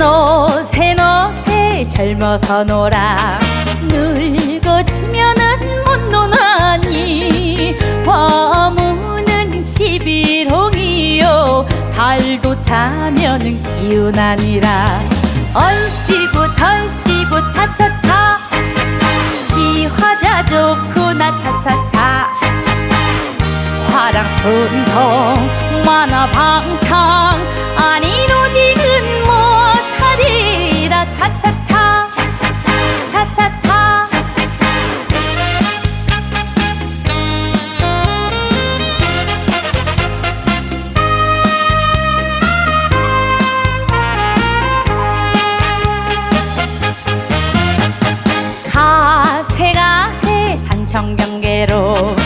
너새 너새 젊어서 놀아. 늙어 지면은 못 노나니. 과무는 시비롱이요. 달도 자면은 기운 아니라. 얼씨구 절씨구 차차차. 지화자 좋구나 차차차. 화랑천성 청경계로